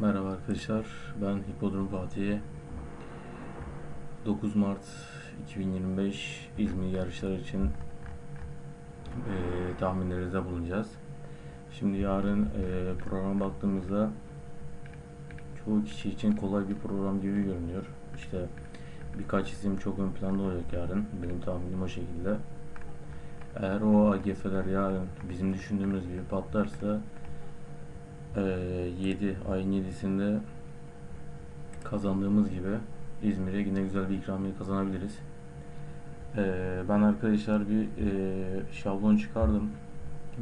Merhaba arkadaşlar, ben Hipodrom Fatih. 9 Mart 2025 İzmir yarışları için e, tahminlerinizde bulunacağız. Şimdi yarın e, programa baktığımızda çoğu kişi için kolay bir program gibi görünüyor. İşte birkaç isim çok ön planda olacak yarın. Benim tahminim o şekilde. Eğer o AGF'ler yarın bizim düşündüğümüz gibi patlarsa 7 ayın 7'sinde kazandığımız gibi İzmir'e yine güzel bir ikramiye kazanabiliriz. Ee, ben arkadaşlar bir e, şablon çıkardım.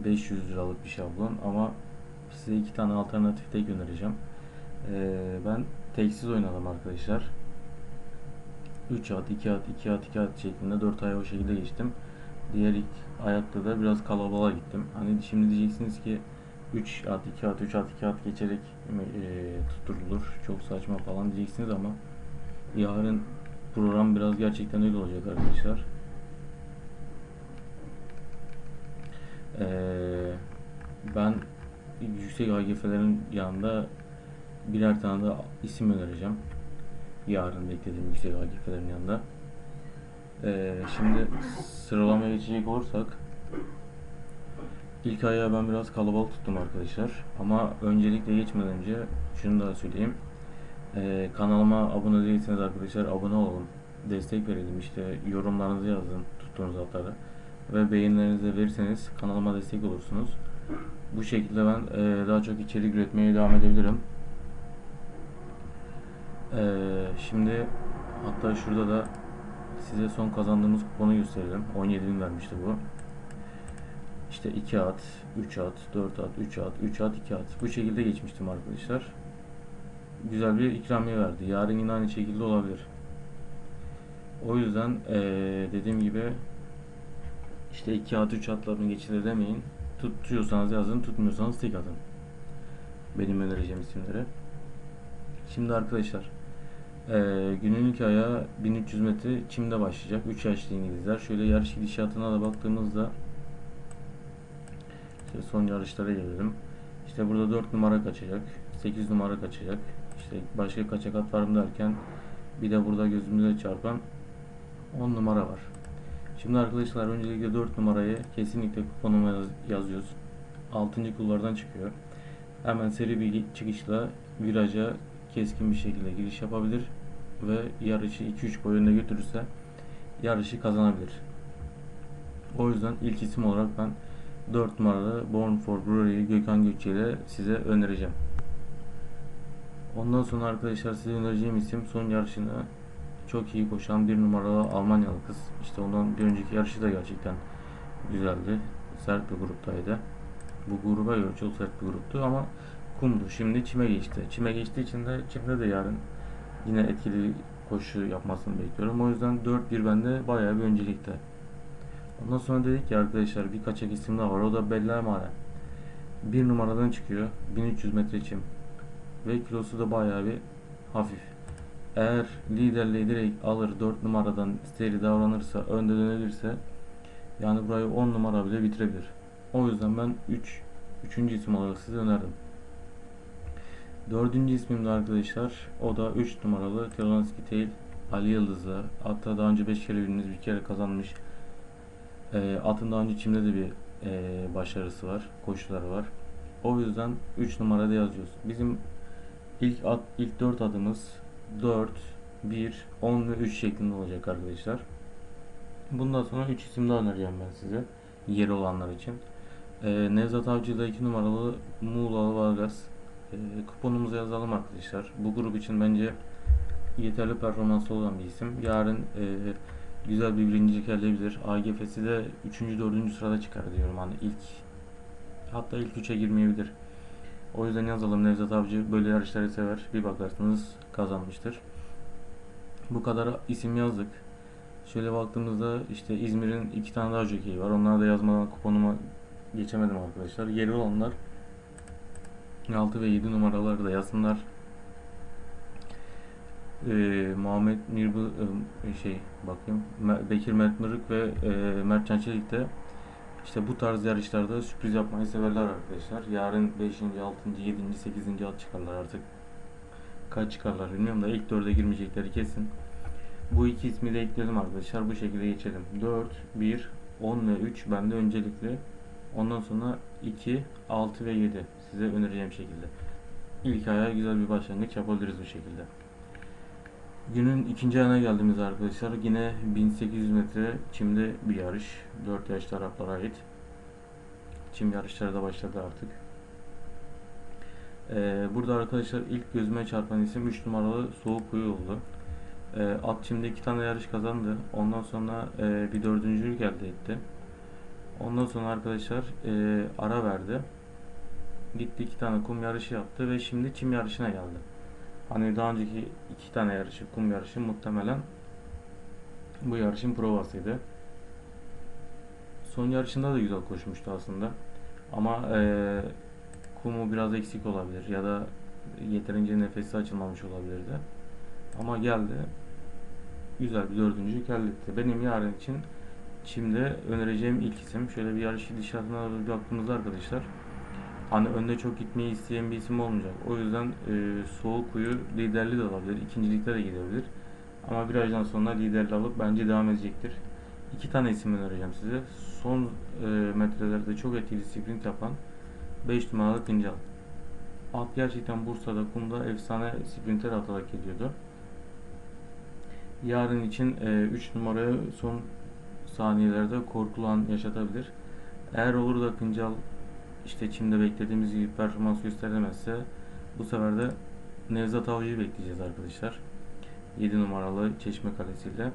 500 liralık bir şablon ama size iki tane alternatif tek önereceğim. Ee, ben teksiz oynadım arkadaşlar. 3 at, 2 at, 2 at, 2 at şeklinde 4 ay o şekilde geçtim. Diğer ilk ayakta da biraz kalabalığa gittim. Hani şimdi diyeceksiniz ki 3 at 2 at 3 at 2 at geçerek e, tutturulur. Çok saçma falan diyeceksiniz ama yarın program biraz gerçekten öyle olacak arkadaşlar. Ee, ben yüksek AGF'lerin yanında birer tane de isim önereceğim. Yarın beklediğim yüksek AGF'lerin yanında. Ee, şimdi sıralamaya geçecek olursak İlk ayağı ben biraz kalabalık tuttum arkadaşlar. Ama öncelikle geçmeden önce şunu da söyleyeyim. Ee, kanalıma abone değilseniz arkadaşlar abone olalım. Destek verelim işte yorumlarınızı yazın tuttuğunuz atları. Ve beğenilerinizi verirseniz kanalıma destek olursunuz. Bu şekilde ben e, daha çok içerik üretmeye devam edebilirim. Ee, şimdi hatta şurada da size son kazandığımız kuponu gösterelim. 17 bin vermişti bu. İşte 2 at, 3 at, 4 at, 3 at, 3 at, 2 at. Bu şekilde geçmiştim arkadaşlar. Güzel bir ikramiye verdi. Yarın yine aynı şekilde olabilir. O yüzden ee, dediğim gibi işte 2 at, 3 atlarını geçirir demeyin. Tutuyorsanız yazın, tutmuyorsanız tek atın. Benim önereceğim isimleri. Şimdi arkadaşlar ee, günün ilk ayağı 1300 metre çimde başlayacak. 3 yaşlı İngilizler. Şöyle yarış gidişatına da baktığımızda işte son yarışlara gelelim. İşte burada 4 numara kaçacak. 8 numara kaçacak. İşte başka kaçak at var mı derken bir de burada gözümüze çarpan 10 numara var. Şimdi arkadaşlar öncelikle 4 numarayı kesinlikle kuponuma yaz yazıyoruz. 6. kulvardan çıkıyor. Hemen seri bir çıkışla viraja keskin bir şekilde giriş yapabilir ve yarışı 2-3 boy önüne götürürse yarışı kazanabilir. O yüzden ilk isim olarak ben 4 numaralı Born for Glory'yi Gökhan Gökçe ile size önereceğim. Ondan sonra arkadaşlar size önereceğim isim son yarışını çok iyi koşan bir numaralı Almanyalı kız. İşte ondan bir önceki yarışı da gerçekten güzeldi. Sert bir gruptaydı. Bu gruba göre çok sert bir gruptu ama kumdu. Şimdi çime geçti. Çime geçtiği için de çimde de yarın yine etkili koşu yapmasını bekliyorum. O yüzden 4-1 bende bayağı bir öncelikte. Ondan sonra dedik ki arkadaşlar bir kaçak isim daha var. O da Bella Mare. Bir numaradan çıkıyor. 1300 metre çim. Ve kilosu da bayağı bir hafif. Eğer liderliği direkt alır 4 numaradan seri davranırsa önde dönebilirse yani burayı 10 numara bile bitirebilir. O yüzden ben 3 3. isim olarak size önerdim. Dördüncü ismim de arkadaşlar o da 3 numaralı Telanski Tail Ali Yıldız'ı. Hatta daha önce 5 kere bildiğiniz bir kere kazanmış. E, atın daha önce çimde de bir e, başarısı var. Koşuları var. O yüzden 3 numarada yazıyoruz. Bizim ilk at, ilk 4 adımız 4, 1, 10 ve 3 şeklinde olacak arkadaşlar. Bundan sonra 3 isim daha önereceğim ben size. Yeri olanlar için. E, Nevzat Avcı'da 2 numaralı Muğla'lı Vargas. E, kuponumuzu yazalım arkadaşlar. Bu grup için bence yeterli performanslı olan bir isim. Yarın e, güzel bir birincilik elde edebilir. AGF'si de 3. 4. sırada çıkar diyorum. Hani ilk hatta ilk 3'e girmeyebilir. O yüzden yazalım Nevzat Avcı böyle yarışları sever. Bir bakarsınız kazanmıştır. Bu kadar isim yazdık. Şöyle baktığımızda işte İzmir'in iki tane daha jockey var. Onları da yazmadan kuponuma geçemedim arkadaşlar. Yeri olanlar 6 ve 7 numaraları da yazsınlar e, Muhammed Mirbı e, şey bakayım Bekir Mert Mırık ve e, Mert Çançelik de İşte bu tarz yarışlarda sürpriz yapmayı severler arkadaşlar. Yarın 5. 6. 7. 8. at çıkarlar artık. Kaç çıkarlar bilmiyorum da ilk 4'e girmeyecekleri kesin. Bu iki ismi de ekledim arkadaşlar. Bu şekilde geçelim. 4, 1, 10 ve 3 bende öncelikli. Ondan sonra 2, 6 ve 7 size önereceğim şekilde. İlk aya güzel bir başlangıç yapabiliriz bu şekilde. Günün ikinci ayına geldiğimiz arkadaşlar yine 1800 metre çimde bir yarış. 4 yaşlı Araplara ait. Çim yarışları da başladı artık. Ee, burada arkadaşlar ilk gözüme çarpan isim 3 numaralı Soğuk Kuyu oldu. Ee, at çimde iki tane yarış kazandı. Ondan sonra e, bir dördüncülük elde etti. Ondan sonra arkadaşlar e, ara verdi. Gitti iki tane kum yarışı yaptı ve şimdi çim yarışına geldi. Hani daha önceki iki tane yarışı, kum yarışı muhtemelen bu yarışın provasıydı. Son yarışında da güzel koşmuştu aslında. Ama e, kumu biraz eksik olabilir ya da yeterince nefesi açılmamış olabilirdi. Ama geldi. Güzel bir dördüncülük elde etti. Benim yarın için şimdi önereceğim ilk isim. Şöyle bir yarış gidişatına bir baktığımızda arkadaşlar. Hani önde çok gitmeyi isteyen bir isim olmayacak. O yüzden e, soğuk kuyu liderliği de alabilir. ikincilikte de gidebilir. Ama virajdan sonra liderliği alıp bence devam edecektir. İki tane isim önereceğim size. Son e, metrelerde çok etkili sprint yapan 5 numaralı Pincal. At gerçekten Bursa'da kumda efsane sprinter atarak geliyordu. Yarın için 3 e, numaraya son saniyelerde korkulu an yaşatabilir. Eğer olur da Pincal işte Çim'de beklediğimiz gibi performans gösteremezse bu sefer de Nevzat Avcı'yı bekleyeceğiz arkadaşlar. 7 numaralı Çeşme Kalesi'yle.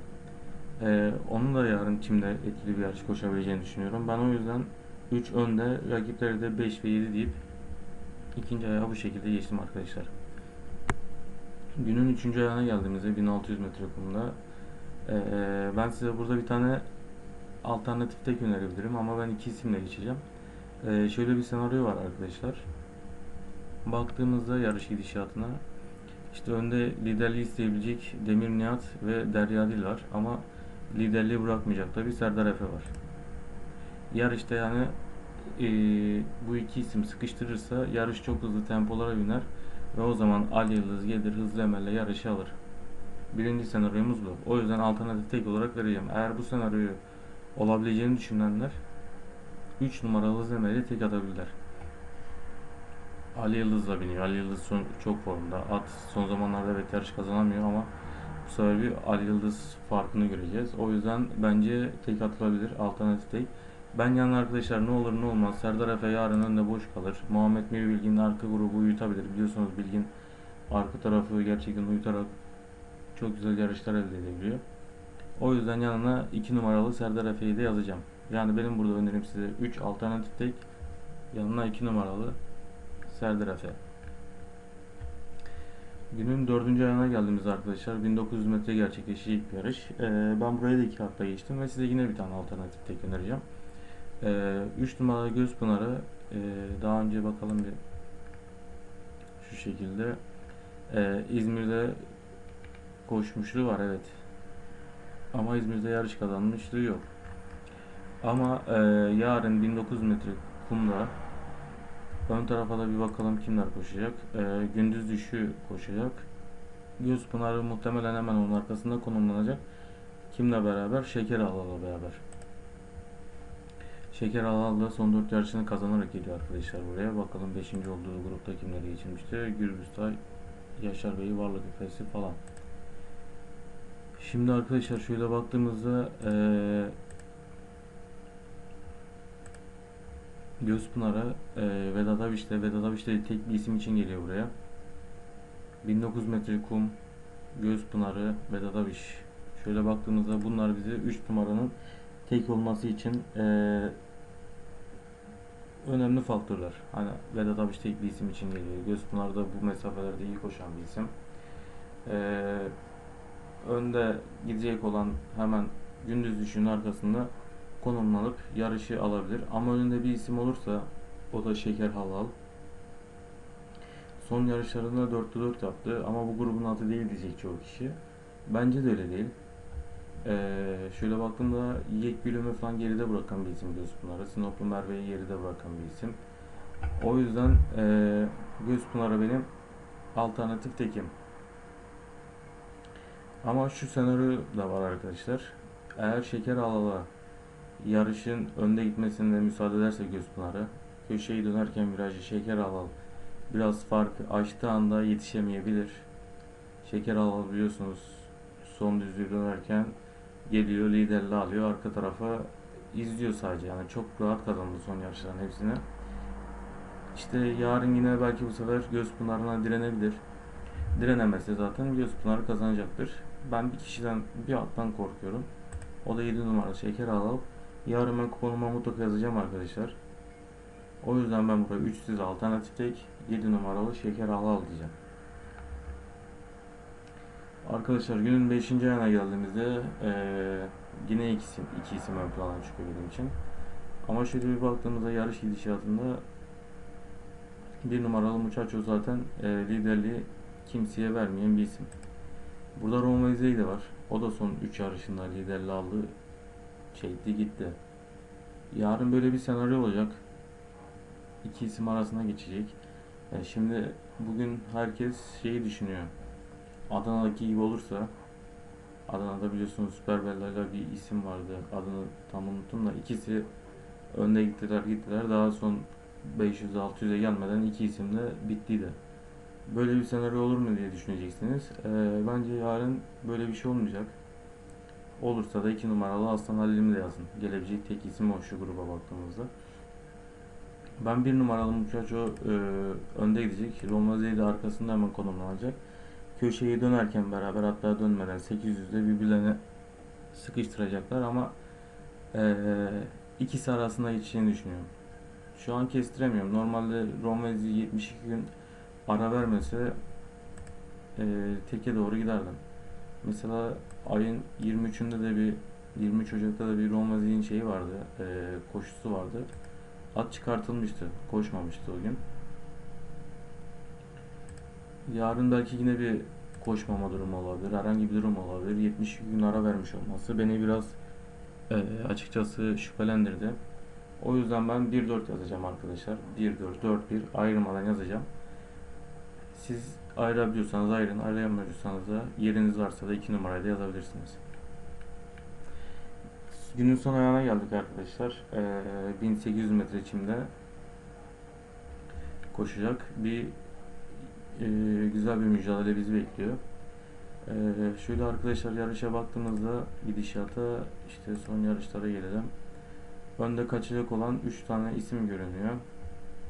Ee, onun da yarın Çim'de etkili bir yarış koşabileceğini düşünüyorum. Ben o yüzden 3 önde, rakipleri de 5 ve 7 deyip ikinci ayağa bu şekilde geçtim arkadaşlar. Günün 3. ayağına geldiğimizde 1600 metre kumda ee, ben size burada bir tane alternatif tek önerebilirim ama ben iki isimle geçeceğim. Ee, şöyle bir senaryo var arkadaşlar. Baktığımızda yarış gidişatına işte önde liderliği isteyebilecek Demir Nihat ve Derya Dil var ama liderliği bırakmayacak tabi Serdar Efe var. Yarışta yani e, bu iki isim sıkıştırırsa yarış çok hızlı tempolara biner ve o zaman Ali Yıldız gelir hızlı emelle yarışı alır. Birinci senaryomuz bu. O yüzden alternatif tek olarak vereceğim. Eğer bu senaryoyu olabileceğini düşünenler 3 numaralı Zemel'i tek atabilirler. Ali Yıldız'la biniyor. Ali Yıldız son, çok formda. At son zamanlarda evet yarış kazanamıyor ama bu sefer bir Ali Yıldız farkını göreceğiz. O yüzden bence tek atılabilir. Alternatif tek. Ben yan arkadaşlar ne olur ne olmaz. Serdar Efe yarın önde boş kalır. Muhammed Miri Bilgin'in arka grubu uyutabilir. Biliyorsunuz Bilgin arka tarafı gerçekten uyutarak çok güzel yarışlar elde edebiliyor. O yüzden yanına 2 numaralı Serdar Efe'yi de yazacağım. Yani benim burada önerim size 3 alternatif tek yanına 2 numaralı Serdar Efe. Günün dördüncü ayına geldiğimiz arkadaşlar 1900 metre gerçekleşecek bir yarış. Ee, ben buraya da iki hafta geçtim ve size yine bir tane alternatif tek önereceğim. 3 ee, numaralı Gözpınar'ı e, daha önce bakalım bir şu şekilde ee, İzmir'de koşmuşluğu var evet. Ama İzmir'de yarış kazanmışlığı yok. Ama e, yarın 1900 metre kumda ön tarafa da bir bakalım kimler koşacak. E, gündüz düşü koşacak. Göz Pınarı muhtemelen hemen onun arkasında konumlanacak. Kimle beraber? Şeker Alal'la beraber. Şeker Alal da son 4 yarışını kazanarak geliyor arkadaşlar buraya. Bakalım 5. olduğu grupta kimleri geçirmişti. Gürbüztay, Yaşar Bey, Varlık Efesi falan. Şimdi arkadaşlar şöyle baktığımızda eee Gözpınar'a e, Vedat Abiş de Vedat Abiş de tek bir isim için geliyor buraya. 1900 metre kum Gözpınar'ı Vedat Abiş. Şöyle baktığımızda bunlar bize 3 numaranın tek olması için e, önemli faktörler. Hani Vedat Abiş tek bir isim için geliyor. Gözpınar da bu mesafelerde iyi koşan bir isim. E, önde gidecek olan hemen gündüz düşün arkasında konumlanıp yarışı alabilir. Ama önünde bir isim olursa o da Şeker Halal. Son yarışlarında 4'te 4 yaptı ama bu grubun adı değil diyecek çoğu kişi. Bence de öyle değil. Ee, şöyle baktığımda Yek Gülüm'ü falan geride bırakan bir isim Gözpınar'ı. Sinoplu Merve'yi geride bırakan bir isim. O yüzden ee, Gözpınar'a benim alternatif tekim. Ama şu senaryo da var arkadaşlar. Eğer Şeker Alala yarışın önde gitmesine müsaade ederse Gözpınar'a köşeyi dönerken virajı Şeker Alal biraz fark açtığı anda yetişemeyebilir. Şeker Alal biliyorsunuz son düzlüğü dönerken geliyor liderliği alıyor arka tarafa izliyor sadece yani çok rahat kazandı son yarışların hepsini. İşte yarın yine belki bu sefer Gözpınar'ına direnebilir. Direnemezse zaten Gözpınar kazanacaktır. Ben bir kişiden bir attan korkuyorum. O da 7 numara Şeker Alal. Yarın ben kuponuma mutlaka yazacağım arkadaşlar. O yüzden ben buraya 3 siz alternatif tek 7 numaralı Şeker Alal diyeceğim. Arkadaşlar günün 5. ayına geldiğimizde eee, yine iki isim, iki isim ön plana çıkıyor benim için. Ama şöyle bir baktığımızda yarış gidişatında bir numaralı Muchacho zaten eee, liderliği kimseye vermeyen bir isim. Burada Roma Izey de var. O da son 3 yarışında liderliği aldı. Çekti gitti. Yarın böyle bir senaryo olacak. İki isim arasına geçecek. E, şimdi bugün herkes şeyi düşünüyor. Adana'daki gibi olursa Adana'da biliyorsunuz Süper Bella'yla bir isim vardı. Adını tam unuttum da ikisi önde gittiler gittiler. Daha son 500-600'e gelmeden iki isim de bittiydi. Böyle bir senaryo olur mu diye düşüneceksiniz. Ee, bence yarın böyle bir şey olmayacak. Olursa da 2 numaralı Aslan Halil'imi de yazın. Gelebilecek tek isim o şu gruba baktığımızda. Ben bir numaralı Muchacho e, önde gidecek. Romaze'yi de arkasında hemen konumlanacak. Köşeyi dönerken beraber hatta dönmeden 800'de birbirlerine sıkıştıracaklar ama e, ikisi arasında geçeceğini düşünüyorum. Şu an kestiremiyorum. Normalde Romezi 72 gün ara vermese e, teke doğru giderdim. Mesela ayın 23'ünde de bir 23 Ocak'ta da bir Romazi'nin şeyi vardı. e, koşusu vardı. At çıkartılmıştı. Koşmamıştı o gün. Yarın belki yine bir koşmama durumu olabilir. Herhangi bir durum olabilir. 72 gün ara vermiş olması beni biraz e, açıkçası şüphelendirdi. O yüzden ben 1-4 yazacağım arkadaşlar. 1-4, 4-1 ayrılmadan yazacağım. Siz ayırabiliyorsanız ayırın, ayıramıyorsanız da yeriniz varsa da 2 numarayı da yazabilirsiniz. Günün son ayağına geldik arkadaşlar. Ee, 1800 metre çimde koşacak bir e, güzel bir mücadele bizi bekliyor. Ee, şöyle arkadaşlar yarışa baktığımızda gidişata işte son yarışlara gelelim. Önde kaçacak olan 3 tane isim görünüyor.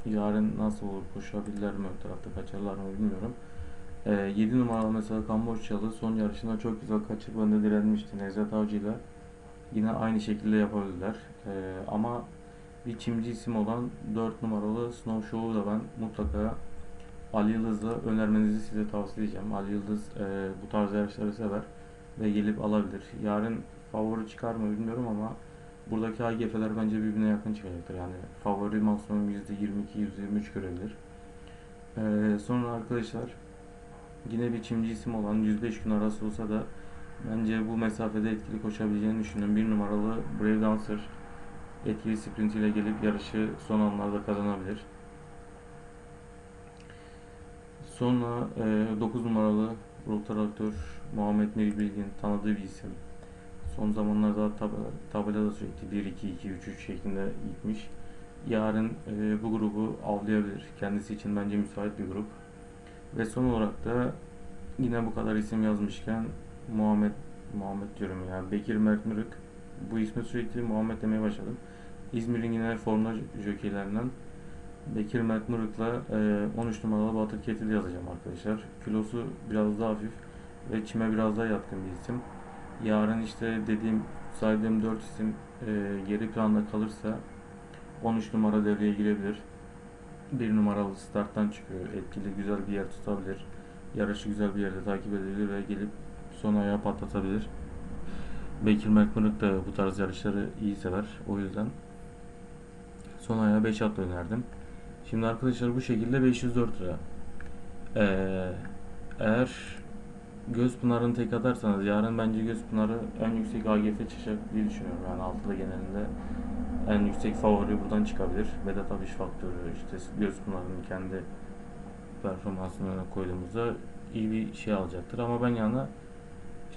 Yarın nasıl olur koşabilirler mi ön tarafta kaçarlar mı bilmiyorum. Ee, 7 numaralı mesela Kamboçyalı son yarışında çok güzel kaçıp önde direnmişti Nevzat Avcı ile. Yine aynı şekilde yapabilirler. Ee, ama bir çimci isim olan 4 numaralı Snow Show'u da ben mutlaka Ali Yıldız'la önermenizi size tavsiye edeceğim. Ali Yıldız e, bu tarz yarışları sever ve gelip alabilir. Yarın favori çıkar mı bilmiyorum ama buradaki AGF'ler bence birbirine yakın çıkacaktır. Yani favori maksimum %22-23 görebilir. Ee, sonra arkadaşlar yine bir çimci isim olan 105 gün arası olsa da bence bu mesafede etkili koşabileceğini düşünüyorum. Bir numaralı Brave Dancer etkili sprintiyle gelip yarışı son anlarda kazanabilir. Sonra e, 9 numaralı rotaratör Muhammed Nuri Bilgin tanıdığı bir isim. Son zamanlarda tab tabelada sürekli 1 2 2 3 3 şeklinde gitmiş. Yarın e, bu grubu avlayabilir. Kendisi için bence müsait bir grup. Ve son olarak da yine bu kadar isim yazmışken Muhammed Muhammed diyorum ya Bekir Mertmürük bu ismi sürekli Muhammed demeye başladım. İzmir'in yine formda jokeylerinden Bekir Mertmürük'le e, 13 numaralı Batır Ketil yazacağım arkadaşlar. Kilosu biraz daha hafif ve çime biraz daha yatkın bir isim. Yarın işte dediğim saydığım 4 isim e, geri planda kalırsa 13 numara devreye girebilir. 1 numaralı starttan çıkıyor. Etkili güzel bir yer tutabilir. Yarışı güzel bir yerde takip edebilir ve gelip son ayağı patlatabilir. Bekir Mertmürük de bu tarz yarışları iyi sever. O yüzden son ayağı 5 atla önerdim. Şimdi arkadaşlar bu şekilde 504 lira. Ee, eğer Göz Pınar'ını tek atarsanız yarın bence Göz Pınar'ı en yüksek AGF çıkacak diye düşünüyorum. Yani altılı genelinde en yüksek favori buradan çıkabilir. Vedat Abiş faktörü işte Göz Pınar'ın kendi performansını öne koyduğumuzda iyi bir şey alacaktır. Ama ben yana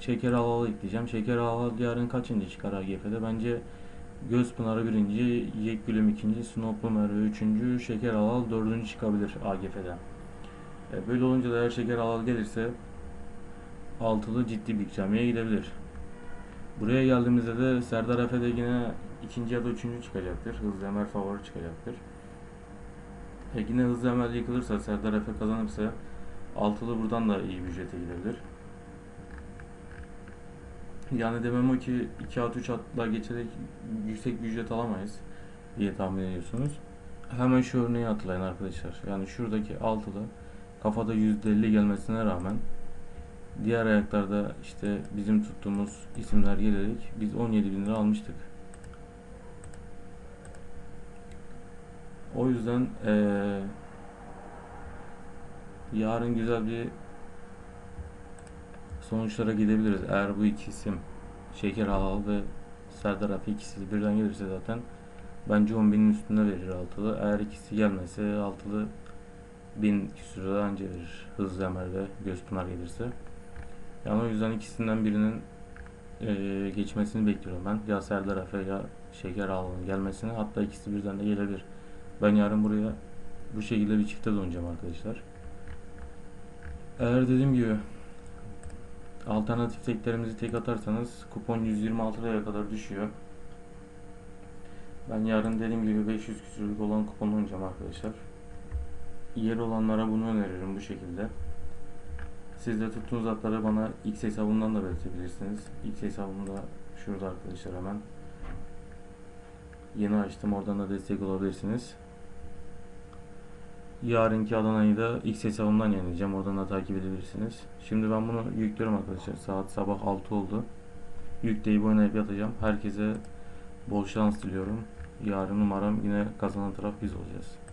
Şeker Halalı ekleyeceğim. Şeker Halalı yarın kaçıncı çıkar AGF'de? Bence Göz Pınarı birinci, Yekgülüm ikinci, Sinoplu Merve üçüncü, Şeker Halal dördüncü çıkabilir AGF'den. E, böyle olunca da eğer Şeker Halal gelirse altılı ciddi bir ikramiye gidebilir. Buraya geldiğimizde de Serdar Efe de yine ikinci ya da üçüncü çıkacaktır. Hızlı Emel favori çıkacaktır. E yine Hızlı Emel yıkılırsa, Serdar Efe kazanırsa altılı buradan da iyi bir ücrete gidebilir. Yani demem o ki 2 at 3 atla geçerek yüksek bir ücret alamayız diye tahmin ediyorsunuz. Hemen şu örneği hatırlayın arkadaşlar. Yani şuradaki altılı kafada %50 gelmesine rağmen diğer ayaklarda işte bizim tuttuğumuz isimler gelerek biz 17 bin lira almıştık. O yüzden eee, yarın güzel bir sonuçlara gidebiliriz. Eğer bu iki isim Şeker Halal ve Serdar Afi ikisi birden gelirse zaten bence 10 binin üstünde verir altılı. Eğer ikisi gelmezse altılı bin lira anca verir. Hızlı Emel ve Gözpınar gelirse. Yani o yüzden ikisinden birinin eee, geçmesini bekliyorum ben. Ya Serdar Afe ya Şeker Halal'ın gelmesini. Hatta ikisi birden de gelebilir. Ben yarın buraya bu şekilde bir çifte döneceğim arkadaşlar. Eğer dediğim gibi alternatif teklerimizi tek atarsanız kupon 126 liraya kadar düşüyor. Ben yarın dediğim gibi 500 küsürlük olan kupon oynayacağım arkadaşlar. Yer olanlara bunu öneririm bu şekilde. Siz de tuttuğunuz atları bana X hesabımdan da belirtebilirsiniz. X hesabımda şurada arkadaşlar hemen. Yeni açtım oradan da destek olabilirsiniz. Yarınki Adana'yı da X hesabımdan yayınlayacağım. Oradan da takip edebilirsiniz. Şimdi ben bunu yüklüyorum arkadaşlar. Saat sabah 6 oldu. Yükleyip oynayıp yatacağım. Herkese bol şans diliyorum. Yarın umarım yine kazanan taraf biz olacağız.